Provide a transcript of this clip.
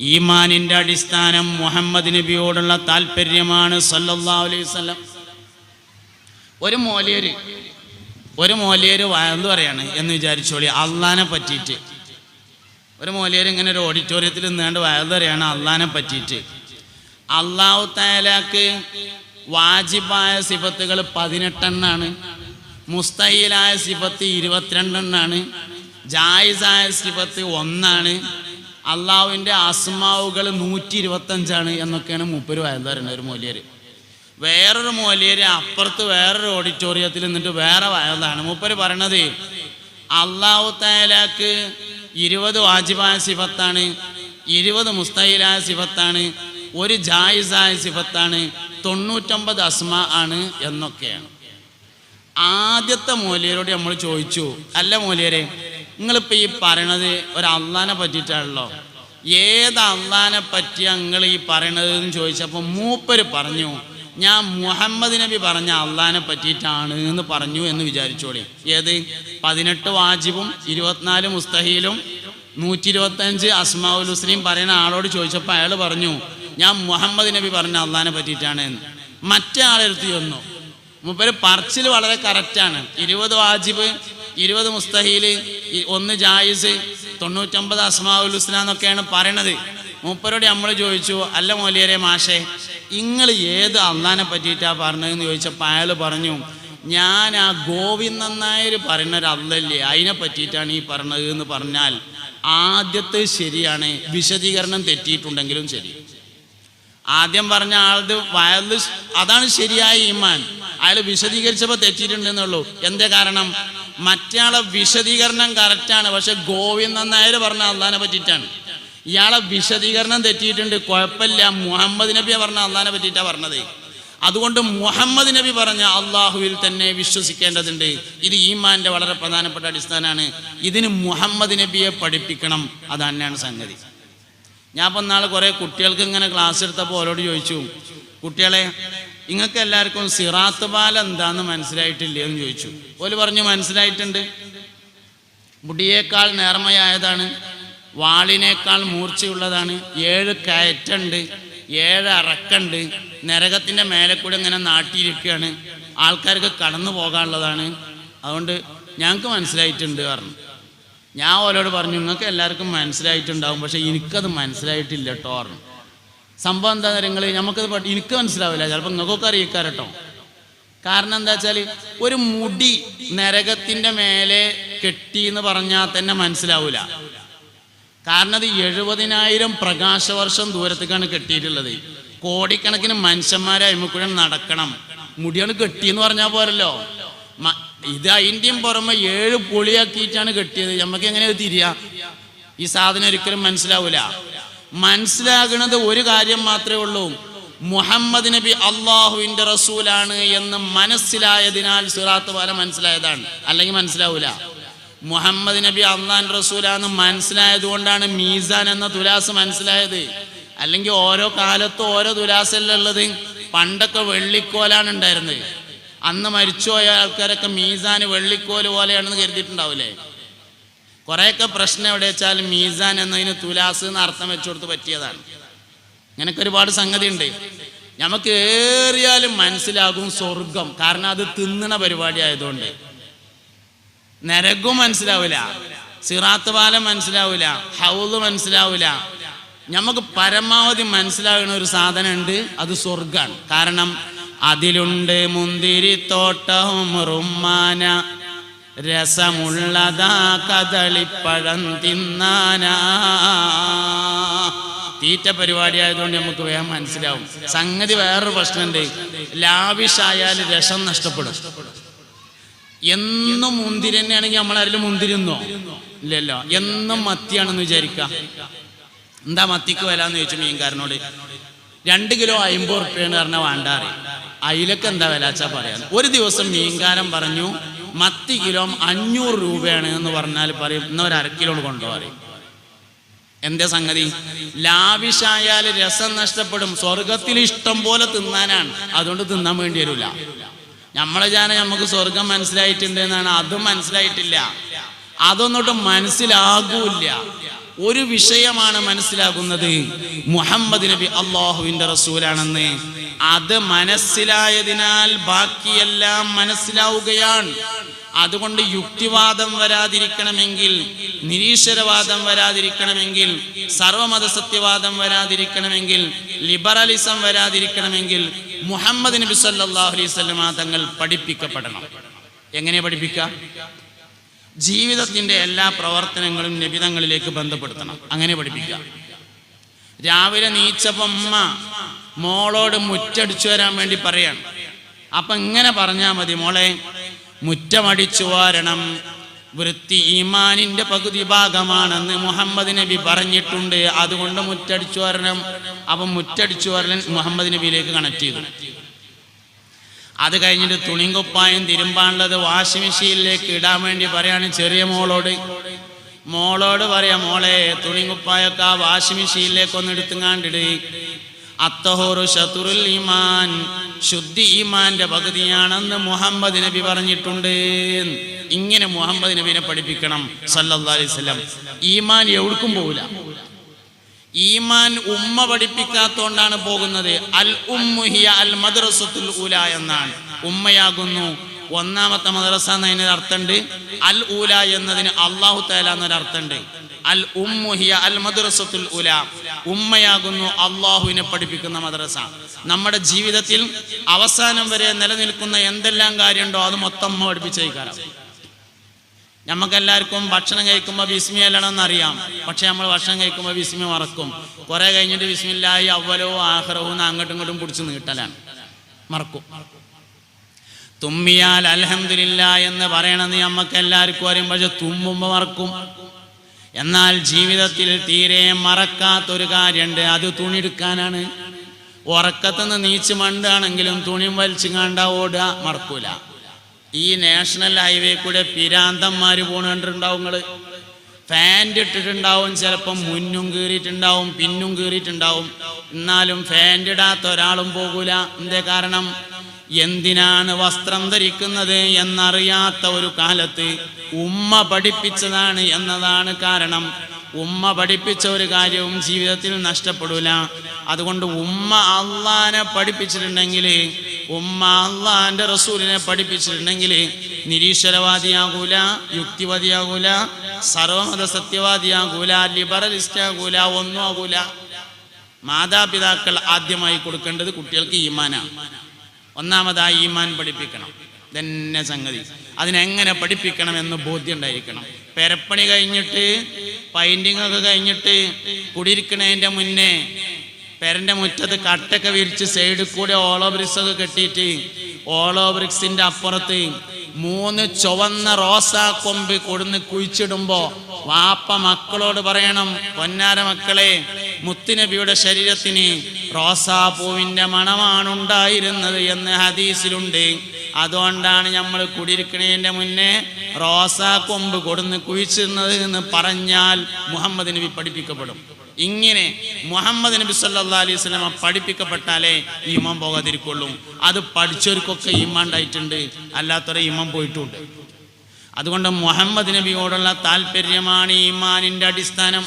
ഈമാനിന്റെ അടിസ്ഥാനം മുഹമ്മദ് നബിയോടുള്ള താല്പര്യമാണ് സല്ലല്ലാഹു അലൈഹി വസല്ലം. ഒരു മോലിയര് ഒരു മോലിയര് എന്ത് പറയാണ് എന്ന് വിചാരിച്ചോളി അള്ളാനെ പറ്റിയിട്ട്. ഒരു മോലിയർ ഇങ്ങനെ ഒരു ഓഡിറ്റോറിയത്തിൽ നിന്നാണ്ട് വയത് പറയാണ് അള്ളാനെ പറ്റിയിട്ട്. അള്ളാഹു താലാക്ക് വാജിബായ സിഫത്തുകൾ പതിനെട്ടെണ്ണാണ് മുസ്തയിലായ സിഫത്ത് ഇരുപത്തിരണ്ടെണ്ണാണ് ജായിസായ സിഫത്ത് ഒന്നാണ് അള്ളാഹുവിന്റെ അസ്മാവുകൾ നൂറ്റി ഇരുപത്തഞ്ചാണ് എന്നൊക്കെയാണ് മൂപ്പര് വയന്ത് പറയുന്നത് ഒരു മൂല്യര്. വേറൊരു മൂല്യര് അപ്പുറത്ത് വേറൊരു ഓഡിറ്റോറിയത്തിൽ നിന്നിട്ട് വേറെ വയതാണ് മൂപ്പര് പറയണത് അള്ളാഹു താലാക്ക് ഇരുപത് വാജിബായ സിഫത്താണ് ഇരുപത് മുസ്തഹിലായ സിഫത്താണ് ഒരു ജായിസായ സിഫത്താണ് തൊണ്ണൂറ്റൊമ്പത് അസ്മ ആണ് എന്നൊക്കെയാണ്. ആദ്യത്തെ മൂല്യരോട് നമ്മൾ ചോദിച്ചു അല്ല മൂല്യരെ നിങ്ങളിപ്പോൾ ഈ പറയണത് ഒരു അള്ളാനെ പറ്റിയിട്ടാണല്ലോ. ഏത് അള്ളാനെ പറ്റിയ നിങ്ങൾ ഈ പറയണത് എന്ന് ചോദിച്ചപ്പോൾ മൂപ്പര് പറഞ്ഞു ഞാൻ മുഹമ്മദ് നബി പറഞ്ഞ അള്ളാനെ പറ്റിയിട്ടാണ് എന്ന് പറഞ്ഞു എന്ന് വിചാരിച്ചോളി. ഏത്? പതിനെട്ട് വാജിബും ഇരുപത്തിനാല് മുസ്തഹീലും നൂറ്റി ഇരുപത്തഞ്ച് അസ്മാഉൽ ഹുസ്ലിം പറയുന്ന ആളോട് ചോദിച്ചപ്പോൾ അയാൾ പറഞ്ഞു ഞാൻ മുഹമ്മദ് നബി പറഞ്ഞ അള്ളാനെ പറ്റിയിട്ടാണ് എന്ന്. മറ്റേ ആളെടുത്ത് ചെന്നു. മൂപ്പര് പറച്ചിൽ വളരെ കറക്റ്റാണ് ഇരുപത് വാജിബ് ഇരുപത് മുസ്തഹീൽ ഒന്ന് ജായിസ് തൊണ്ണൂറ്റൊമ്പത് അസ്മാവുൽ ഹുസ്ന എന്നൊക്കെയാണ് പറയണത്. മൂപ്പരോട് നമ്മൾ ചോദിച്ചു അല്ല മോലിയരെ മാഷേ നിങ്ങൾ ഏത് അള്ളാനെ പറ്റിയിട്ടാണ് പറഞ്ഞതെന്ന് ചോദിച്ചപ്പോൾ അയാൾ പറഞ്ഞു ഞാൻ ആ ഗോവിന്ദൻ നായർ പറയുന്ന ഒരു അല്ലല്ലേ അതിനെ പറ്റിയിട്ടാണ് ഈ പറഞ്ഞത് എന്ന് പറഞ്ഞാൽ ആദ്യത്തെ ശരിയാണ് വിശദീകരണം തെറ്റിയിട്ടുണ്ടെങ്കിലും ശരി. ആദ്യം പറഞ്ഞ ആളത് അതാണ് ശരിയായ ഈമാൻ. അയാൾ വിശദീകരിച്ചപ്പോൾ തെറ്റിയിട്ടുണ്ടെന്നുള്ളൂ എന്തേ കാരണം? മറ്റയാളെ വിശദീകരണം കറക്റ്റാണ്. പക്ഷെ ഗോവിന്ദൻ നായർ പറഞ്ഞ അള്ളഹാനെ പറ്റിയിട്ടാണ്. ഇയാളെ വിശദീകരണം തെറ്റിയിട്ടുണ്ട്. കുഴപ്പമില്ല. മുഹമ്മദ് നബിയെ പറഞ്ഞ അള്ളഹാനെ പറ്റിയിട്ടാണ് പറഞ്ഞത്. അതുകൊണ്ട് മുഹമ്മദ് നബി പറഞ്ഞ അള്ളാഹുവിൽ തന്നെ വിശ്വസിക്കേണ്ടതുണ്ട്. ഇത് ഈമാന്റെ വളരെ പ്രധാനപ്പെട്ട അടിസ്ഥാനമാണ്. ഇതിന് മുഹമ്മദ് നബിയെ പഠിപ്പിക്കണം. അത് തന്നെയാണ് സംഗതി. ഞാൻ ഇപ്പം നാളെ കുറേ കുട്ടികൾക്ക് ഇങ്ങനെ ക്ലാസ് എടുത്തപ്പോൾ ഓരോട് ചോദിച്ചു. കുട്ടികളെ നിങ്ങൾക്ക് എല്ലാവർക്കും സിറാത്ത് പാല എന്താന്ന് മനസ്സിലായിട്ടില്ലേ എന്ന് ചോദിച്ചു. ഓൽ പറഞ്ഞു മനസ്സിലായിട്ടുണ്ട്. മുടിയേക്കാൾ നേർമയായതാണ് വാളിനേക്കാൾ മൂർച്ചയുള്ളതാണ് ഏഴ് കയറ്റുണ്ട് ഏഴ് അറക്കുണ്ട് നരകത്തിന്റെ മേലെ കൂടെ ഇങ്ങനെ നാട്ടിയിരിക്കുകയാണ് ആൾക്കാർക്ക് കടന്നു പോകാനുള്ളതാണ്. അതുകൊണ്ട് ഞങ്ങൾക്ക് മനസ്സിലായിട്ടുണ്ട് പറഞ്ഞു. ഞാൻ ഓരോട് പറഞ്ഞു നിങ്ങൾക്ക് എല്ലാവർക്കും മനസ്സിലായിട്ടുണ്ടാവും പക്ഷേ എനിക്കത് മനസ്സിലായിട്ടില്ല കേട്ടോ പറഞ്ഞു. സംഭവം എന്താ നിങ്ങൾ നമുക്കത് എനിക്ക് മനസ്സിലാവില്ല. ചിലപ്പോൾ നിങ്ങൾക്കൊക്കെ അറിയിക്കാരട്ടോ കാരണം എന്താ വെച്ചാൽ ഒരു മുടി നരകത്തിന്റെ മേലെ കെട്ടി എന്ന് പറഞ്ഞാൽ തന്നെ മനസ്സിലാവില്ല കാരണം അത് എഴുപതിനായിരം പ്രകാശവർഷം ദൂരത്തേക്കാണ് കെട്ടിയിട്ടുള്ളത്. കോടിക്കണക്കിന് മനുഷ്യന്മാരെ അയിമക്കൂടെ നടക്കണം. മുടിയാണ് കെട്ടിയെന്ന് പറഞ്ഞാൽ പോരല്ലോ. ഇത് അതിന്റെയും പുറമെ ഏഴ് പൊളിയാക്കിയിട്ടാണ് കെട്ടിയത്. നമുക്ക് എങ്ങനെ തിരിയാ? ഈ സാധനം ഒരിക്കലും മനസ്സിലാവൂല. മനസ്സിലാകുന്നത് ഒരു കാര്യം മാത്രമേ ഉള്ളൂ. മുഹമ്മദ് നബി അള്ളാഹുവിന്റെ റസൂലാണ് എന്ന് മനസ്സിലായതിനാൽ സിറാത്ത് പോലെ മനസ്സിലായതാണ്. അല്ലെങ്കിൽ മനസ്സിലാവൂല. മുഹമ്മദ് നബി അള്ളാൻ റസൂലാന്ന് മനസ്സിലായത് കൊണ്ടാണ് മീസാൻ എന്ന തുലാസ് മനസ്സിലായത്. അല്ലെങ്കിൽ ഓരോ കാലത്തും ഓരോ തുലാസല്ല ഉള്ളത്? പണ്ടൊക്കെ വെള്ളിക്കോലാണ് ഉണ്ടായിരുന്നത്. അന്ന് മരിച്ചുപോയ ആൾക്കാരൊക്കെ മീസാന് വെള്ളിക്കോൽ പോലെയാണെന്ന് കരുതിയിട്ടുണ്ടാവില്ലേ കുറേയൊക്കെ പ്രശ്നം എവിടെ വെച്ചാൽ മീസാൻ എന്നതിന് തുലാസ് എന്ന് അർത്ഥം വെച്ചു കൊടുത്ത് പറ്റിയതാണ്. അങ്ങനെയൊക്കെ ഒരുപാട് സംഗതി ഉണ്ട് നമുക്ക് ഏറിയാലും മനസ്സിലാകും സ്വർഗം. കാരണം അത് തിന്നണ പരിപാടി ആയതുകൊണ്ട് നരകവും മനസ്സിലാവില്ല സിറാത്ത് പാലം മനസ്സിലാവില്ല ഹൗദ് മനസ്സിലാവില്ല നമുക്ക് പരമാവധി മനസ്സിലാകുന്ന ഒരു സാധനം ഉണ്ട് അത് സ്വർഗാണ്. കാരണം അതിലുണ്ട് മുന്തിരിത്തോട്ടവും റുമ്മാന. രസമുള്ളതാ കദളിപ്പഴം തിന്നാന. തീറ്റ പരിപാടി ആയതുകൊണ്ട് നമുക്ക് വേഗം മനസ്സിലാവും. സംഗതി വേറൊരു പ്രശ്നമുണ്ട്. ലാവിഷായാൽ രസം നഷ്ടപ്പെടും. എന്നും മുന്തിരി തന്നെയാണെങ്കിൽ നമ്മളാരും മുന്തിരുന്നോ ഇല്ലല്ലോ. എന്നും മത്തിയാണെന്ന് വിചാരിക്കുക എന്താ മത്തിക്ക് വില എന്ന് ചോദിച്ചു മീൻകാരനോട്. രണ്ട് കിലോ അമ്പത് റുപ്യാണ് പറഞ്ഞാൽ വേണ്ടാറി. അയിലക്ക് എന്താ വില വെച്ചാൽ പറയാം? ഒരു ദിവസം മീൻകാരം പറഞ്ഞു മത്തി കിലോ അഞ്ഞൂറ് രൂപയാണ് എന്ന് പറഞ്ഞാൽ പറയും ഇന്ന് ഒരു അര കിലോ എന്റെ എന്താ സംഗതി? ലാവിഷായാൽ രസം നഷ്ടപ്പെടും സ്വർഗത്തിൽ ഇഷ്ടം പോലെ തിന്നാനാണ്. അതുകൊണ്ട് തിന്നാൻ വേണ്ടി വരില്ല നമ്മളെ ജാന നമുക്ക് സ്വർഗം മനസ്സിലായിട്ടുണ്ട് എന്നാണ് അതും മനസ്സിലായിട്ടില്ല. അതൊന്നോട്ട് മനസ്സിലാകൂല ഒരു വിഷയമാണ് മനസ്സിലാകുന്നത്. മുഹമ്മദ് നബി അള്ളാഹുവിന്റെ റസൂലാണെന്ന്. അത് മനസ്സിലായതിനാൽ ബാക്കിയെല്ലാം മനസ്സിലാവുകയാണ്. അതുകൊണ്ട് യുക്തിവാദം വരാതിരിക്കണമെങ്കിൽ നിരീശ്വരവാദം വരാതിരിക്കണമെങ്കിൽ സർവമത സത്യവാദം വരാതിരിക്കണമെങ്കിൽ ലിബറലിസം വരാതിരിക്കണമെങ്കിൽ മുഹമ്മദ് നബി സല്ലല്ലാഹു അലൈഹി വസല്ലമ തങ്ങൾ പഠിപ്പിക്കപ്പെടണം. എങ്ങനെ പഠിപ്പിക്കുക ജീവിതത്തിന്റെ എല്ലാ പ്രവർത്തനങ്ങളും നിബിതങ്ങളിലേക്ക് ബന്ധപ്പെടുത്തണം. അങ്ങനെ പഠിപ്പിക്കുക. രാവിലെ നീച്ചപ്പമ്മ മോളോട് മുറ്റടിച്ചു വരാൻ വേണ്ടി പറയാണ്. അപ്പൊ ഇങ്ങനെ പറഞ്ഞാൽ മതി മോളെ മുറ്റമടിച്ചു വാരണം. വൃത്തി ഈമാനിന്റെ പകുതി ഭാഗമാണെന്ന് മുഹമ്മദ് നബി പറഞ്ഞിട്ടുണ്ട്. അതുകൊണ്ട് മുറ്റടിച്ചു വരണം. അപ്പം മുറ്റടിച്ചു വരലൻ മുഹമ്മദ് നബിയിലേക്ക് കണക്ട് ചെയ്തു. അത് കഴിഞ്ഞിട്ട് തുണിങ്കുപ്പായം തിരുമ്പാനുള്ളത് വാഷിംഗ് മെഷീനിലേക്ക് ഇടാൻ വേണ്ടി പറയാണ് ചെറിയ മോളോട്. മോളോട് പറയാം മോളെ തുണിങ്കുപ്പായൊക്കെ ആ വാഷിംഗ് മെഷീനിലേക്ക് ഒന്ന് എടുത്തുങ്ങാണ്ടിട്. അത്തഹോറു ഷത്തുറുൽ ഈമാൻ ശുദ്ധി ഈമാന്റെ പകുതിയാണെന്ന് മുഹമ്മദ് നബി പറഞ്ഞിട്ടുണ്ട്. ഇങ്ങനെ മുഹമ്മദ് നബിനെ പഠിപ്പിക്കണം സല്ലല്ലാഹി അലൈഹി വസല്ലം. ഈമാൻ എവിടേക്കും പോവില്ല. ഈമാൻ ഉമ്മ പഠിപ്പിക്കാത്തോണ്ടാണ് പോകുന്നത്. അൽ ഉമ്മുഹിയ അൽ മദ്രസത്തുൽ ഊല എന്നാണ്. ഉമ്മയാകുന്നു. ഒന്നാമത്തെ മദ്രസ എന്നതിന് അർത്ഥമുണ്ട്. അൽ ഊല എന്നതിന് അള്ളാഹു തേല എന്നൊരു അർത്ഥമുണ്ട്. അൽ ഉമ്മുഹിയ അൽ മദ്രസത്തുൽ ഊല. ഉമ്മയാകുന്നു അള്ളാഹുവിനെ പഠിപ്പിക്കുന്ന മദ്രസ. നമ്മുടെ ജീവിതത്തിൽ അവസാനം വരെ നിലനിൽക്കുന്ന എന്തെല്ലാം കാര്യമുണ്ടോ അത് മൊത്തം അമ്മ പഠിപ്പിച്ചേക്കാരം നമുക്കെല്ലാവർക്കും ഭക്ഷണം കഴിക്കുമ്പോൾ വിസ്മി അല്ലണമെന്ന് അറിയാം പക്ഷെ നമ്മൾ ഭക്ഷണം കഴിക്കുമ്പോൾ വിസ്മി മറക്കും. കുറെ കഴിഞ്ഞിട്ട് വിസ്മില്ലായി അവലോ ആഹ്റവും അങ്ങോട്ടും ഇങ്ങോട്ടും പിടിച്ച് നീട്ടലാണ്. മറക്കും. തുമ്മിയാൽ അലഹമില്ല എന്ന് പറയണമെന്ന് നമുക്ക് എല്ലാവർക്കും അറിയും. പക്ഷെ തുമ്മുമ്പോൾ മറക്കും. എന്നാൽ ജീവിതത്തിൽ തീരെ മറക്കാത്തൊരു കാര്യമുണ്ട് അത് തുണിയെടുക്കാനാണ്. ഉറക്കത്തുനിന്ന് നീച്ച് മണ്ടാണെങ്കിലും തുണി വലിച്ചു കണ്ട ഓടുക മറക്കൂല. ഈ നാഷണൽ ഹൈവേ കൂടെ പിരാന്തന്മാർ പോണുണ്ടാവും നിങ്ങൾ ഫാന്റ് ഇട്ടിട്ടുണ്ടാവും ചിലപ്പം മുന്നും കീറിയിട്ടുണ്ടാവും പിന്നും കീറിയിട്ടുണ്ടാവും. എന്നാലും ഫാന്റ് ഇടാത്ത ഒരാളും പോകൂല. എന്തേ കാരണം? എന്തിനാണ് വസ്ത്രം ധരിക്കുന്നത് എന്നറിയാത്ത ഒരു കാലത്ത് ഉമ്മ പഠിപ്പിച്ചതാണ് എന്നതാണ് കാരണം. ഉമ്മ പഠിപ്പിച്ച ഒരു കാര്യവും ജീവിതത്തിൽ നഷ്ടപ്പെടൂല. അതുകൊണ്ട് ഉമ്മ അള്ളാനെ പഠിപ്പിച്ചിട്ടുണ്ടെങ്കിൽ ഉമ്മ അള്ളാന്റെ റസൂലിനെ പഠിപ്പിച്ചിട്ടുണ്ടെങ്കിൽ നിരീശ്വരവാദിയാകൂല യുക്തിവാദിയാകൂല സർവമത സത്യവാദിയാകൂല ലിബറലിസ്റ്റ് ആകൂല ഒന്നും ആകൂല മാതാപിതാക്കൾ ആദ്യമായി കൊടുക്കേണ്ടത് കുട്ടികൾക്ക് ഈമാനാണ്. ഒന്നാമതായി ഈമാൻ പഠിപ്പിക്കണം. തന്നെ സംഗതി. അതിനെങ്ങനെ പഠിപ്പിക്കണം എന്ന് ബോധ്യം ഉണ്ടായിരിക്കണം പെരപ്പണി കഴിഞ്ഞിട്ട് പൈന്റിങ് ഒക്കെ കഴിഞ്ഞിട്ട് കുടിയിരിക്കണതിന്റെ മുന്നേ പെരന്റെ മുറ്റത്ത് കട്ടൊക്കെ വിരിച്ച് സൈഡിൽ കൂടെ ഓളോ ബ്രിക്സ് ഒക്കെ കെട്ടിയിട്ട് ഓളോ ബ്രിക്സിന്റെ അപ്പുറത്ത് മൂന്ന് ചുവന്ന റോസാ കൊമ്പ് കൊടുന്ന് കുഴിച്ചിടുമ്പോ വാപ്പ മക്കളോട് പറയണം പൊന്നാര മക്കളെ മുത്തുനബിയുടെ ശരീരത്തിന് റോസാപ്പൂവിന്റെ മണമാണ് ഉണ്ടായിരുന്നത് എന്ന് ഹദീസിലുണ്ട്. അതുകൊണ്ടാണ് നമ്മൾ കുടിയിരിക്കണേന്റെ മുന്നേ റോസാ കൊമ്പ് കൊടുന്ന് കുഴിച്ചിരുന്നത് എന്ന് പറഞ്ഞാൽ മുഹമ്മദ് നബി പഠിപ്പിക്കപ്പെടും. ഇങ്ങനെ മുഹമ്മദ് നബി സല്ലാ അലൈഹി സ്വലമ പഠിപ്പിക്കപ്പെട്ടാലേ ഈമാൻ പോകാതിരിക്കുള്ളൂ. അത് പഠിച്ചവർക്കൊക്കെ ഈമാൻ ഉണ്ടായിട്ടുണ്ട് അല്ലാത്തവരെ ഈമാൻ പോയിട്ടുണ്ട് അതുകൊണ്ട് മുഹമ്മദ് നബിയോടുള്ള താല്പര്യമാണ് ഈമാനിന്റെ അടിസ്ഥാനം.